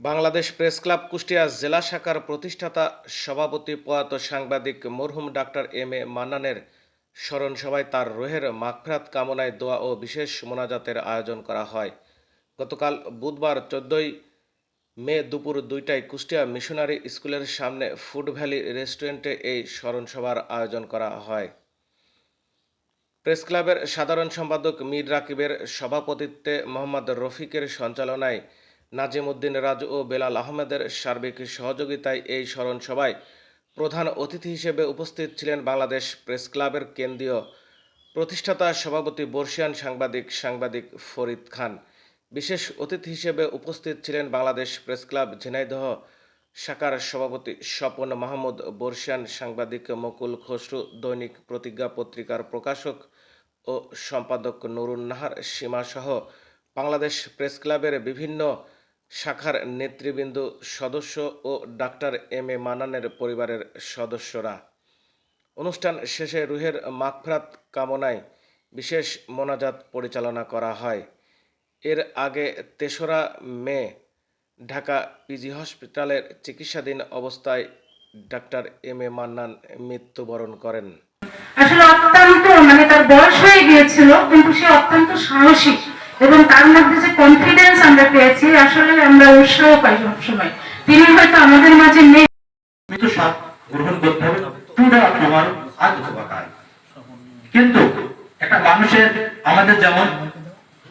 Bangladesh press club Kushtia জেলা শাখার প্রতিষ্ঠাতা সভাপতি প্রয়াত সাংবাদিক মরহুম ডাক্তার এম এ মান্নানের স্মরণ সভায় তার রোহের মাগফিরাত কামনায় দোয়া ও বিশেষ মোনাজাতের আয়োজন করা হয়। গতকাল বুধবার চোদ্দই মে দুপুর দুইটায় কুষ্টিয়া মিশনারি স্কুলের সামনে ফুড ভ্যালি রেস্টুরেন্টে এই স্মরণ সভার আয়োজন করা হয়। প্রেস ক্লাবের সাধারণ সম্পাদক মীর রাকিবের সভাপতিত্বে মোহাম্মদ রফিকের সঞ্চালনায় নাজিম উদ্দিন রাজু ও বেলাল আহমেদের সার্বিক সহযোগিতায় এই স্মরণ সভায় প্রধান অতিথি হিসেবে উপস্থিত ছিলেন বাংলাদেশ প্রেস ক্লাবের কেন্দ্রীয় প্রতিষ্ঠাতা সভাপতি বর্ষিয়ান সাংবাদিক সাংবাদিক ফরিদ খান। বিশেষ অতিথি হিসেবে উপস্থিত ছিলেন বাংলাদেশ প্রেস ক্লাব ঝিনাইদহ শাখার সভাপতি স্বপন মাহমুদ, বর্ষিয়ান সাংবাদিক মকুল খসরু, দৈনিক প্রতিজ্ঞা পত্রিকার প্রকাশক ও সম্পাদক নুরুন নাহার সীমাসহ বাংলাদেশ প্রেস ক্লাবের বিভিন্ন শাখার নেতৃবৃন্দ, সদস্য ও ডাক্তার এম এ মান্নানের পরিবারের সদস্যরা। অনুষ্ঠান শেষে রুহের মাগফিরাত কামনায় বিশেষ মোনাজাত পরিচালনা করা হয়। এর আগে তেসরা মে ঢাকা পিজি হসপিটালের চিকিৎসাধীন অবস্থায় ডাক্তার এম এ মান্নান মৃত্যুবরণ করেন। আসলে অত্যন্ত মানে তার বয়স হয়ে গিয়েছিল, কিন্তু সে অত্যন্ত সাহসী। এবং তার মধ্যে যে কনফিডেন্স আমরা পেয়েছি আসলে আমরা উৎসাহ পাই সবসময়। তিনি হয়তো আমাদের মাঝে নেই। কিন্তু সব গ্রহণ করতে হবে পুরা তোমার আজ কিন্তু একটা মানুষের আমাদের যেমন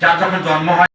যার যখন জন্ম হয়